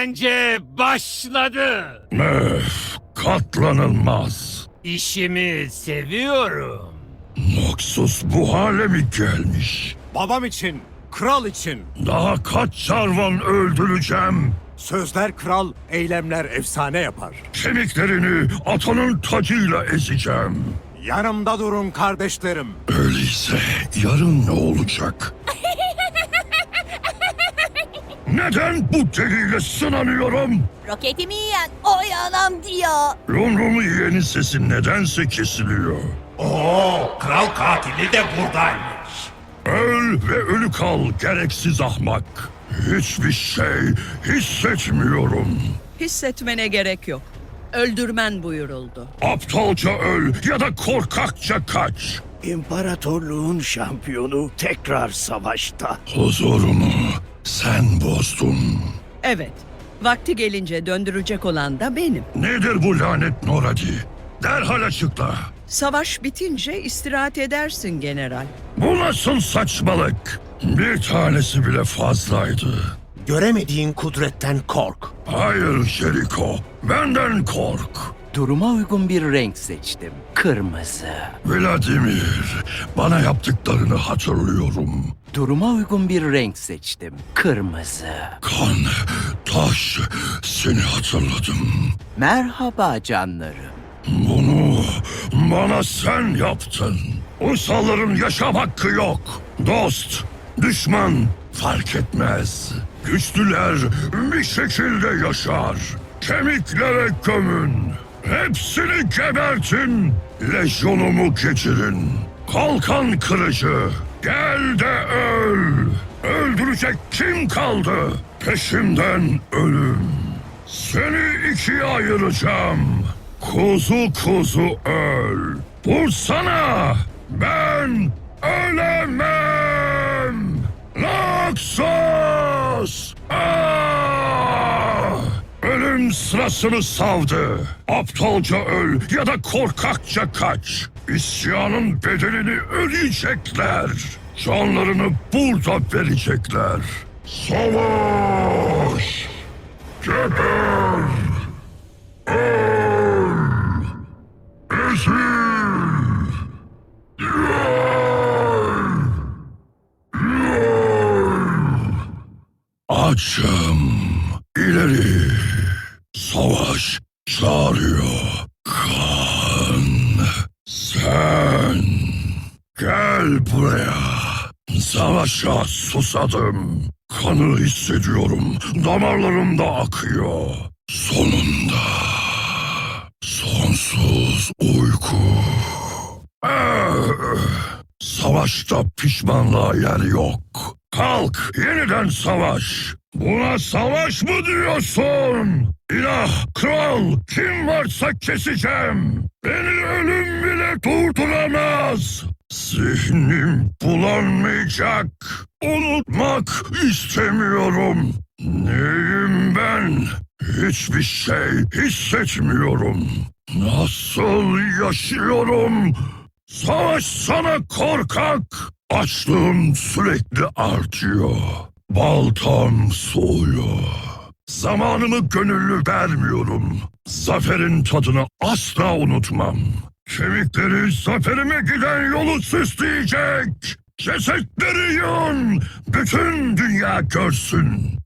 Eğlence başladı. Öf, katlanılmaz. İşimi seviyorum. Noxus bu hale mi gelmiş? Babam için, kral için. Daha kaç çarvan öldüreceğim? Sözler kral, eylemler efsane yapar. Kemiklerini atanın tacıyla ezeceğim. Yanımda durun kardeşlerim. Öyleyse yarın ne olacak? Neden bu deliyle sınanıyorum? Roketimi yiyen oy anam diyor. Yumruğumu yiyenin sesi nedense kesiliyor. Oo, kral katili de buradaymış. Öl ve ölü kal gereksiz ahmak. Hiçbir şey hissetmiyorum. Hissetmene gerek yok. Öldürmen buyuruldu. Aptalca öl ya da korkakça kaç. İmparatorluğun şampiyonu tekrar savaşta. Huzurumu sen bozdun. Evet, vakti gelince döndürecek olan da benim. Nedir bu lanet Noradi? Derhal açıkla. Savaş bitince istirahat edersin general. Bu nasıl saçmalık? Bir tanesi bile fazlaydı. Göremediğin kudretten kork. Hayır Jericho, benden kork. Duruma uygun bir renk seçtim. Kırmızı. Vladimir, bana yaptıklarını hatırlıyorum. Duruma uygun bir renk seçtim. Kırmızı. Kan, taş, seni hatırladım. Merhaba canlarım. Bunu bana sen yaptın. Uysalların yaşam hakkı yok. Dost, düşman fark etmez. Güçlüler bir şekilde yaşar. Kemiklere gömün. Hepsini gebertin. Lejyonumu geçirin. Kalkan kırıcı. Gel de öl. Öldürecek kim kaldı? Peşimden ölüm. Seni ikiye ayıracağım. Kuzu kuzu öl. Vursana. Ben ölemem. Noxus! Sırasını savdı. Aptalca öl ya da korkakça kaç. İsyanın bedelini ödeyecekler. Canlarını burada verecekler. Savaş! Geber! Öl! Ezil! Açım! İleri! Çağırıyor. Kan! Sen! Gel buraya! Savaşa susadım. Kanı hissediyorum. Damarlarımda akıyor. Sonunda. Sonsuz uyku. Savaşta pişmanlığa yer yok. Kalk yeniden savaş. Buna savaş mı diyorsun? İlah, kral, kim varsa keseceğim. Beni ölüm bile durduramaz. Zihnim bulanmayacak. Unutmak istemiyorum. Neyim ben? Hiçbir şey hissetmiyorum. Nasıl yaşıyorum? Savaş sana korkak. Açlığım sürekli artıyor. Baltam soğuyor. Zamanımı gönüllü vermiyorum. Zaferin tadını asla unutmam. Kemikleri zaferime giden yolu süsleyecek. Cesetleri yığın. Bütün dünya görsün.